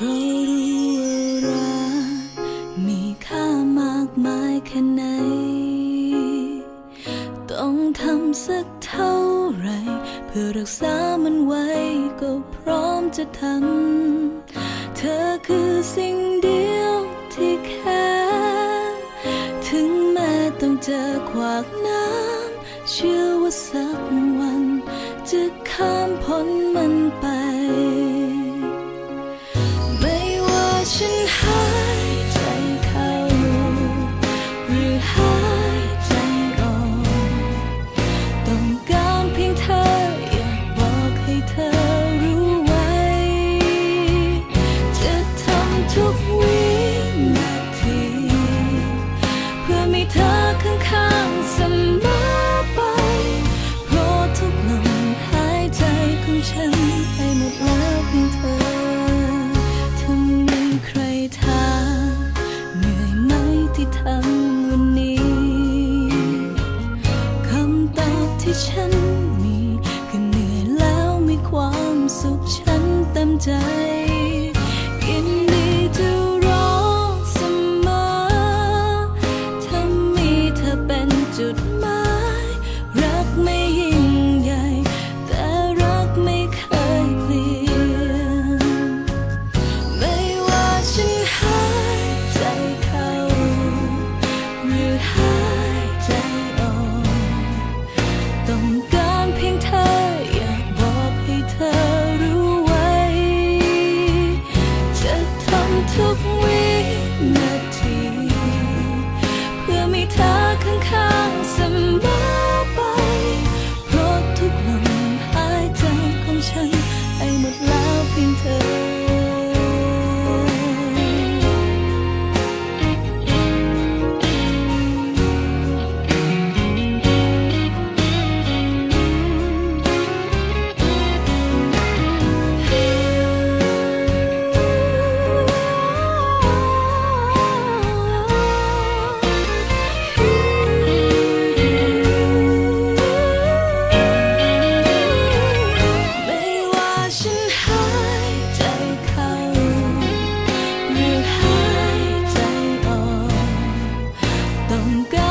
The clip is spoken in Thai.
เรารู้ว่ารักมีค่ามากมายแค่ไหน ต้องทำสักเท่าไร เพื่อรักษามันไว้ก็พร้อมจะทำ เธอคือสิ่งเดียวที่แค่ถึงแม้ต้องเจอขวากน้ำเชื่อว่าสักวัน จะข้ามพ้นมันไป ที่ฉันมีก็เหนื่อยแล้วมีความสุขฉันเต็มใจ 更。